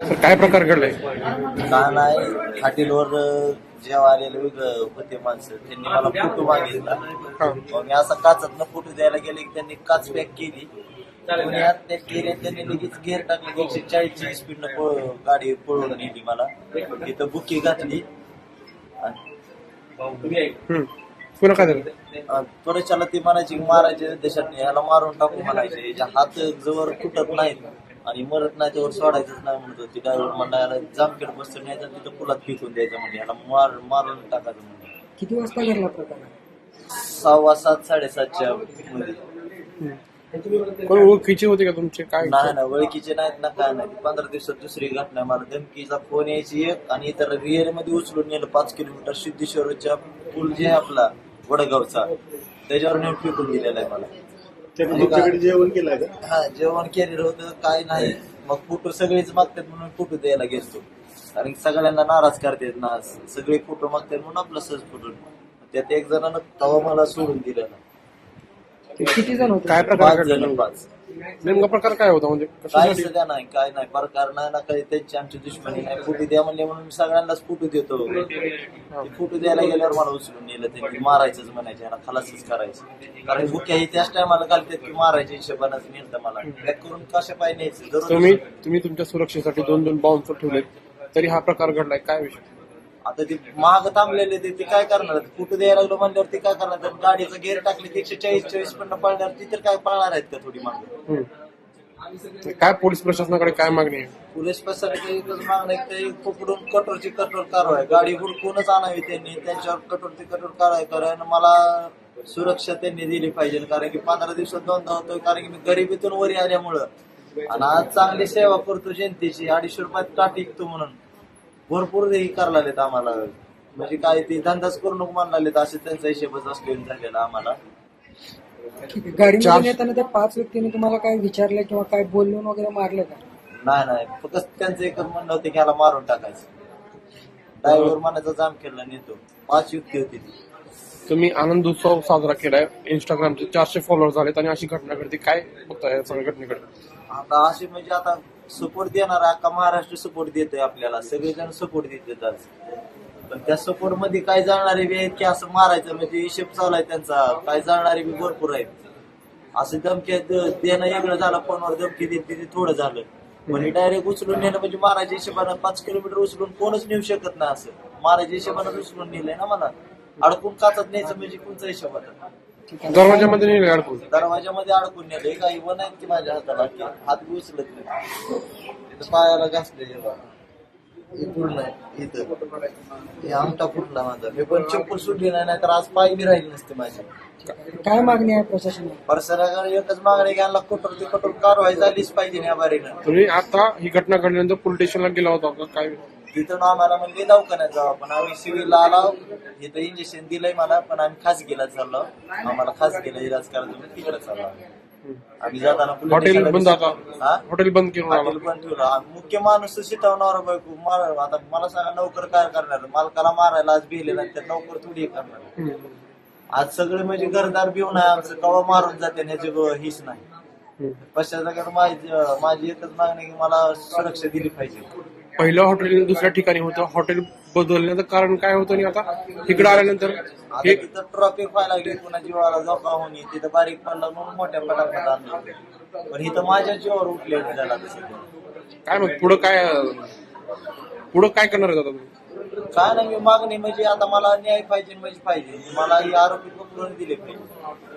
तर काय प्रकार घडलाय का नाही हॉटेलवर जेव्हा आलेले वेगळं होते माणसं त्यांनी मला फोटो मागितला. हा. मग मी असा काचात फोटो द्यायला गेले की त्यांनी काच पॅक केली. कोणी हात पॅक केली आणि त्यांनी लगेच गेअर टाकले एकशे चाळीसची स्पीडनं पळ गाडी पळवून नेली मला. तिथं बुकी घातली. आणि. पुन्हा काय झालं? त्वरेच्याला ती म्हणायची मारायचे देशात ह्याला मारून टाकू म्हणायचे. याच्या हात जवळ तुटत नाहीत आणि मरत नाही त्यावर सोडायचंच नाही म्हणत होती. ड्रायव्हर म्हणला याला जामखेड बसून न्यायचं आणि तिथं पुलात फेकून द्यायचं म्हणजे याला मार मारून टाकायचं म्हणजे किती वाजता घडला प्रकार? सहावा सात साडेसातच्या मध्ये. कोण ओळखीचे होते का तुमचे? काय नाही ना ओळखीचे नाहीत ना काय नाही. पंधरा दिवसात दुसरी घटना. मला धमकीचा फोन यायची एक आणि इतर रिअरमध्ये उचलून नेलं पाच किलोमीटर सिद्धेश्वरच्या पूल जे आहे आपला वडगावचा. त्याच्यावर नेऊन फेकून दिलेला आहे मला. तुमच्याकडे जेवण केलंय का? हा जेवण केलेलं होतं. काय नाही. मग फोटो सगळेच मागतात म्हणून फोटो द्यायला गेलतो. कारण सगळ्यांना नाराज करतात ना. सगळे फोटो मागतात म्हणून आपला सहज फोटो त्यात एक जणांना तवा मला सोडून दिलं ना. किती जण होते? काय प्रकार पाच घडला जण पाच. नेमका प्रकार काय होता? म्हणजे काय कशासाठी सध्या नाही काय नाही. प्रकार नाही ना काही. त्यांची आमची दुश्मनी नाही फोटो द्या म्हणले म्हणून मी सगळ्यांनाच फोटो देतो. फोटो द्यायला गेल्यावर मला उचलून नेलं त्यांनी. मारायचंच म्हणायचे. याला खलासच करायचं. कारण बुक्या ही त्याच टायमाला घालतात की मारायच्या हिशोबानंच नेलं मला. बॅक करून कशा पाय न्यायचं? दररोज तुम्ही तुम्ही तुमच्या सुरक्षेसाठी दोन दोन बाउन्सर ठेवलेत. तरी हा प्रकार घडलाय. काय विषय? आता ते महाग थांबलेले ते ते काय करणार? फोटो द्यायला लागलो म्हणल्यावर ते काय करणार? तर गाडीचं गेअर टाकले एकशे चाळीस चाळीस पण पळणार ती तर काय पळणार आहेत का थोडी मागं? हम्म. काय पोलीस प्रशासनाकडे काय मागणी आहे? पोलीस प्रशासनाची एकच मागणं आहे की ते पकडून कठोरची कठोर कारवाई गाडी हुडकूनच आणावी त्यांनी त्यांच्यावर कठोरची कठोर कारवाई कारण मला सुरक्षा त्यांनी दिली पाहिजे. कारण की पंधरा दिवसात दोनदा होतोय कारण की मी गरिबीतून वरी आल्यामुळं. आणि आज चांगली सेवा करतो जनतेची अडीचशे रुपयात टाट विकतो म्हणून. भरपूर हे करायला लागलेत आम्हाला. म्हणजे काय ते धंदाच करू नको म्हणायला लागलेत. असे त्यांचा हिशेबच असलेला झालेला आम्हाला. ठीक आहे. गाडीमध्ये चार- नेताना त्या पाच व्यक्तीने तुम्हाला काय विचारलं किंवा काय बोलून वगैरे मारलं का? नाही नाही. फक्त त्यांचं एकच म्हणणं होतं की ह्याला मारून टाकायचं. ड्रायव्हर मनाचा जाम केला नेतो. पाच युक्ती होती. ती तुम्ही आनंद उत्सव साजरा केलाय. इंस्टाग्रामचे चारशे फॉलोअर झालेत आणि अशी घटना घडते. काय बघताय या सगळ्या घटनेकडे? आता असे म्हणजे आता सपोर्ट देणार अख्खा महाराष्ट्र सपोर्ट देतोय आपल्याला. सगळेजण सपोर्ट देतात आज. पण त्या सपोर्टमध्ये काय जाणारे बी? आहेत की असं मारायचं म्हणजे हिशेब चालू आहे त्यांचा. काय जाणारे बी भरपूर आहेत असं धमकी देणं वेगळं झालं फोनवर धमकी देत ते थोडं झालं. म्हणजे डायरेक्ट उचलून नेणं म्हणजे मारायच्या हिशेबानं पाच किलोमीटर उचलून कोणच नेऊ शकत नाही असं. मारायच्या हिशेबानं उचलून नेलंय ना मला. अडकून काचत न्यायचं म्हणजे कोणचा हिशोब आता? दरवाजामध्ये नेले अडकून दरवाजामध्ये अडकून नेले. काही वन आहेत की माझ्या हाताला की हात बी उचलत नाही. तिथं पायाला घासले हे पूर्ण इथं. हे आमटा फुटला माझा. मी पण चप्पल सुटली नाही नाहीतर आज पाय बी राहिले नसते माझे. काय मागणी आहे प्रशासनाला परसराकडे एकच मागणी घ्यायला कठोर ते कठोर कारवाई झालीच पाहिजे या बारीनं. तुम्ही आता ही घटना घडल्यानंतर पोलीस स्टेशनला गेला होता का? काय? तिथून आम्हाला म्हणजे दवाखान्यात जाऊ पण आम्ही सिव्हिलला आलो. इथं इंजेक्शन दिलंय मला पण आम्ही खासगीला चाललो. आम्हाला खासगीला इलाज करायचं म्हणून तिकडे चाललो. आम्ही. जाताना हॉटेल बंद आता? हॉटेल बंद आला हॉटेल पण ठेवलं. मुख्य माणूस शिटवणार बायको मार आता मला सांगा नोकर काय करणार? मालकाला मारायला आज बिले नाही तर नोकर थोडी हे करणार. आज सगळे म्हणजे घरदार बिवून आहे आमचं कवा मारून जाते ह्याची हीच नाही. पश्चात माझी माझी एकच मागणी की मला सुरक्षा दिली पाहिजे. पहिलं हॉटेल दुसऱ्या ठिकाणी होतं. हॉटेल बदलण्याचं कारण काय होतं आणि आता इकडे आल्यानंतर हे ट्रॉफिक व्हायला लागली पुन्हा जीवाला धोका होणे तिथं बारीक पडला म्हणून मोठ्या पटापट आणलं पण इथं माझ्या जीवावर उठले झाला काय मग पुढं काय पुढं काय करणार आता तुम्ही? काय नाही मागणी म्हणजे आता मला न्याय पाहिजे म्हणजे पाहिजे. मला ही आरोपी पकडून दिले पाहिजे.